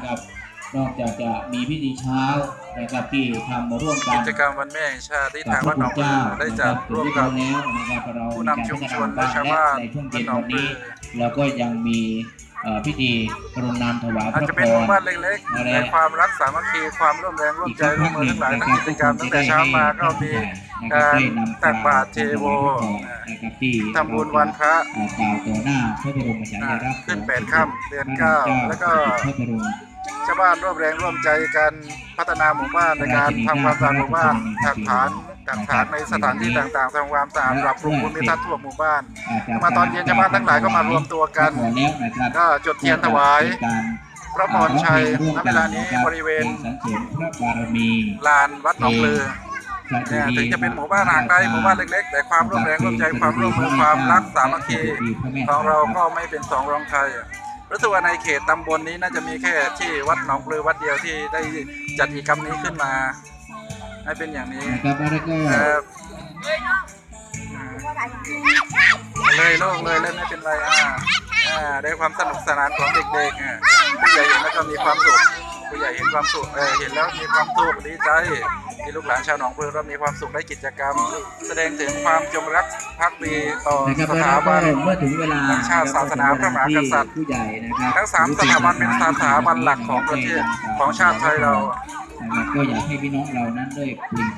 นะครับ นอกจากจะมีพิธีเช้านะครับที่ทำร่วมกันกิจกรรมวันแม่แห่งชาติที่กับทางพวัระดหนคุอณงปลืเจ้าอได้นะครับจัดร่วมที่กับแล้วนะครับเราผู้มีนำการชุมพัฒชนานและบ้านชาวและบ้านในช่วงวัเย็ดนหนองวันปลืนี้อเราก็ยังมีเอ่อพิธีกรณนามถวายพอาจระจะพเป็นหมู่รบ้านเล็กๆในความรักสามัคคีความร่วมแรงร่วมใจร่วมมือทั้งหลายทั้งกิจกรรมตั้งแต่เช้ามาก็มีการตักบาตรเทโวนะครับที่ทำบุญวันพระเอ่อกล่าวต่อหน้าพระบรมฉายาลักษณ์ขึ้นแปดค่ำเดือนเก้าแล้วก็พระบรม ชาวบ้านร่วมแรงร่วมใจกันพัฒนาหมู่บ้านในการทำความสะอาดหมู่บ้านจัดฐานจัดฐานในสถานที่ต่างๆทำความสะอาดปรับปรุงภูมิทัศน์ทั่วหมู่บ้าน มาตอนเย็นชาวบ้านทั้งหลายก็มารวมตัวกันก่อนแล้วนะครับก็จุดเทียนถวายเป็นการพระพรชัยณเวลานี้บริเวณสังเสริมพระบารมีลานวัดหนองปลือเนี่ยถึงจะเป็นหมู่บ้านห่างไกลหมู่บ้านเล็กๆ แต่ความร่วมแรงร่วมใจความร่วมมือความรักสามัคคีของเราก็ไม่เป็นสองรองใคร รู้สึกว่าในเขตตำบลนี้น่าจะมีแค่ที่วัดหนองปลือวัดเดียวที่ได้จัดกิจกรรมนี้ขึ้นมา ให้เป็นอย่างนี้นะครับแล้วก็เอ่อเลยโล่งเลยเล่นไม่เป็นไรอ่าอ่าได้ความสนุกสนานของเด็กๆอะผู้ใหญ่เห็นแล้วก็มีความสุข ผู้ใหญ่เห็นความสุขเออเห็นแล้วมีความสุขดีใจที่ลูกหลานชาวหนองปลือเรามีความสุขได้กิจกรรม แสดงถึงความจงรักภักดีต่อนะครับสแล้วถาก็บันเมื่อถึงเวลาทั้งชาติศาสนาพระมหากษัตริย์ผู้ใหญ่นะครับทั้งสามสถาบันเป็นสถาบันหลักของประเทศของชาติไทยเรานะครับก็อยากให้พี่น้องเรานั้นได้เปล่งเสียง